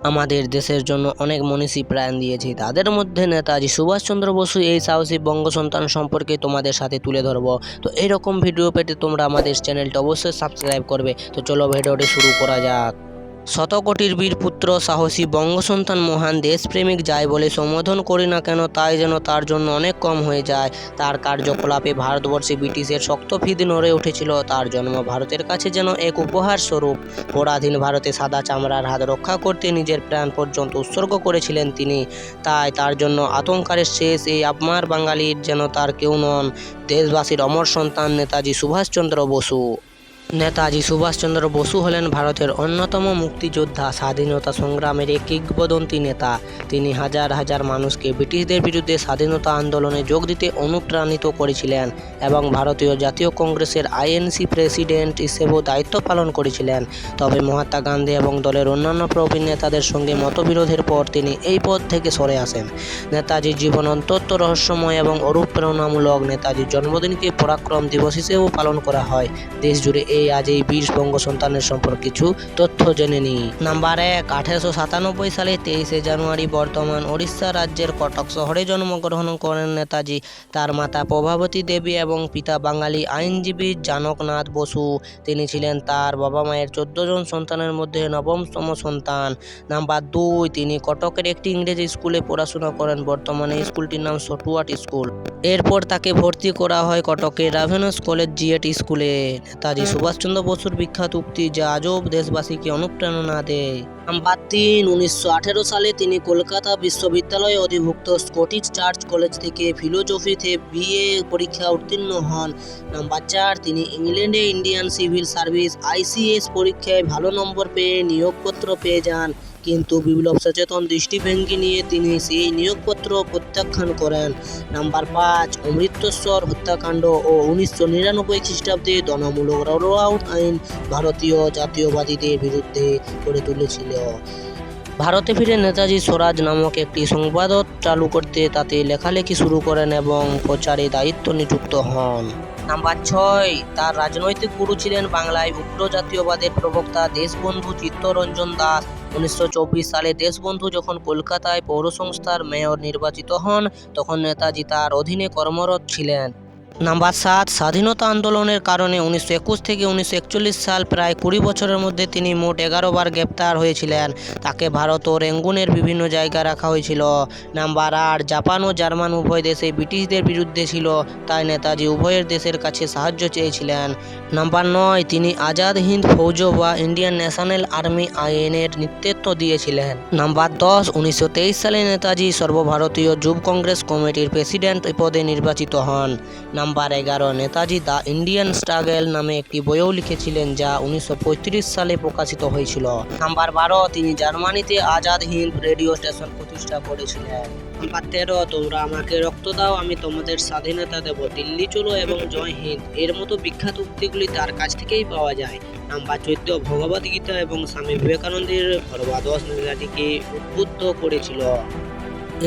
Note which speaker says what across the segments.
Speaker 1: আমাদের দেশের জন্য অনেক মনীষী প্রাণ দিয়েছে। তাদের মধ্যে নেতাজি সুভাষচন্দ্র বসু এই সাহসী বঙ্গ সন্তান সম্পর্কে তোমাদের সাথে তুলে ধরব। তো এরকম ভিডিও পেতে তোমরা আমাদের চ্যানেলটা অবশ্যই সাবস্ক্রাইব করবে। তো চলো ভিডিওটি শুরু করা যাক। শতকোটির বীর পুত্র, সাহসী, বঙ্গসন্তান মহান দেশপ্রেমিক যাই বলে সম্বোধন করি না কেন, তাই যেন তার জন্য অনেক কম হয়ে যায়। তার কার্যকলাপে ভারতবর্ষে ব্রিটিশের শক্ত ফিদ নড়ে উঠেছিল, তার জন্ম ভারতের কাছে যেন এক উপহার স্বরূপ পরাধীন ভারতে সাদা চামড়ার হাত রক্ষা করতে নিজের প্রাণ পর্যন্ত উৎসর্গ করেছিলেন তিনি। তাই তার জন্য আতঙ্কারের শেষ এই আপনার বাঙালির যেন তার কেউ নন। দেশবাসীর অমর সন্তান নেতাজি সুভাষচন্দ্র বসু। নেতাজি সুভাষচন্দ্র বসু হলেন ভারতের অন্যতম মুক্তিযোদ্ধা, স্বাধীনতা সংগ্রামের এক কিংবদন্তি নেতা। তিনি হাজার হাজার মানুষকে ব্রিটিশদের বিরুদ্ধে স্বাধীনতা আন্দোলনে যোগ দিতে অনুপ্রাণিত করেছিলেন এবং ভারতীয় জাতীয় কংগ্রেসের আইএনসি প্রেসিডেন্ট হিসেবেও দায়িত্ব পালন করেছিলেন। তবে মহাত্মা গান্ধী এবং দলের অন্যান্য প্রবীণ নেতাদের সঙ্গে মতবিরোধের পর তিনি এই পদ থেকে সরে আসেন। নেতাজির জীবন অত্যন্ত রহস্যময় এবং অনুপ্রেরণামূলক নেতাজির জন্মদিনকে পরাক্রম দিবস হিসেবেও পালন করা হয়। দেশ জুড়ে এই আজ এই বীর বঙ্গ সন্তানের সম্পর্কে কিছু তথ্য জেনে নিই। নাম্বার এক, আঠেরোশো সাতানব্বই সালে তেইশে জানুয়ারি বর্তমান ওড়িশা রাজ্যের কটক শহরে জন্মগ্রহণ করেন নেতাজি। তার মাতা প্রভাবতী দেবী এবং পিতা বাঙালি আইনজীবী জানকনাথ বসু। তিনি ছিলেন তার বাবা মায়ের চোদ্দ জন সন্তানের মধ্যে নবমতম সন্তান। নাম্বার দুই, তিনি কটকের একটি ইংরেজি স্কুলে পড়াশোনা করেন। বর্তমানে স্কুলটির নাম সটুয়াট স্কুল। এরপর তাকে ভর্তি করা হয় কটকের রাভেনস কলেজ জিএট স্কুলে। নেতাজি সুভাষচন্দ্র বসুর বিখ্যাত উক্তি যা আজও দেশবাসীকে অনুপ্রেরণা দেয়। নাম্বার তিন, উনিশশো সালে তিনি কলকাতা বিশ্ববিদ্যালয়ে অধিভুক্ত স্কটিশ চার্চ কলেজ থেকে ফিলোজফিতে বিএ পরীক্ষা উত্তীর্ণ হন। নাম্বার চার, তিনি ইংল্যান্ডে ইন্ডিয়ান সিভিল সার্ভিস আইসিএস পরীক্ষায় ভালো নম্বর পেয়ে নিয়োগপত্র পেয়ে যান। কিন্তু বিপ্লব সচেতন দৃষ্টিভঙ্গি নিয়ে তিনি সেই নিয়োগপত্র প্রত্যাখ্যান করেন। নাম্বার পাঁচ, অমৃতসর হত্যাকাণ্ড ও উনিশশো নিরানব্বই খ্রিস্টাব্দে দনামূলক রোআউট আইন ভারতীয় জাতীয়বাদীদের বিরুদ্ধে করে তুলেছিল। ভারতে ফিরে নেতাজি স্বরাজ নামক একটি সংবাদ চালু করতে তাতে লেখালেখি শুরু করেন এবং প্রচারে দায়িত্ব নিযুক্ত হন। নাম্বার ছয়, তার রাজনৈতিক গুরু ছিলেন বাংলায় উগ্র জাতীয়বাদের প্রবক্তা দেশবন্ধু চিত্তরঞ্জন দাস। উনিশশো চব্বিশ সালে দেশবন্ধু যখন কলকাতায় পৌরসংস্থার মেয়র নির্বাচিত হন, তখন নেতাজি তার অধীনে কর্মরত ছিলেন। নাম্বার সাত, স্বাধীনতা আন্দোলনের কারণে উনিশশো একুশ থেকে উনিশশো একচল্লিশ সাল প্রায় কুড়ি বছরের মধ্যে তিনি মোট এগারো বার গ্রেপ্তার হয়েছিলেন। তাকে ভারত ও রেঙ্গুনের বিভিন্ন জায়গায় রাখা হয়েছিল। নাম্বার আট, জাপান ও জার্মান উভয় দেশে ব্রিটিশদের বিরুদ্ধে ছিল, তাই নেতাজি উভয়ের দেশের কাছে সাহায্য চেয়েছিলেন। নাম্বার নয়, তিনি আজাদ হিন্দ ফৌজ বা ইন্ডিয়ান ন্যাশনাল আর্মি আইনের নেতৃত্ব দিয়েছিলেন। নাম্বার দশ, উনিশশো সালে নেতাজি সর্বভারতীয় যুব কংগ্রেস কমিটির প্রেসিডেন্ট পদে নির্বাচিত হন। নাম্বার এগারো, নেতাজি দ্য ইন্ডিয়ান স্ট্রাগল নামে একটি বইও লিখেছিলেন যা উনিশশো পঁয়ত্রিশ সালে প্রকাশিত হয়েছিল। নাম্বার বারো, তিনি জার্মানিতে আজাদ হিন্দ রেডিও স্টেশন প্রতিষ্ঠা করেছিলেন। নাম্বার তেরো, তোমরা আমাকে রক্ত দাও, আমি তোমাদের স্বাধীনতা দেব। দিল্লি চলো এবং জয় হিন্দ। এর মতো বিখ্যাত উক্তিগুলি তার কাছ থেকেই পাওয়া যায়। নাম্বার চোদ্দ ভগবদ্গীতা এবং স্বামী বিবেকানন্দের ধর্মাদশ নেতাজিকে উদ্বুদ্ধ করেছিল।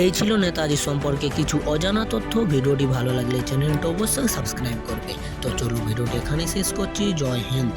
Speaker 1: এই ছিল নেতাজি সম্পর্কে কিছু অজানা তথ্য। ভিডিওটি ভালো লাগলে চ্যানেলটা অবশ্যই সাবস্ক্রাইব করবে। তো চলুন, ভিডিওটি এখানেই শেষ করছি। জয় হিন্দ।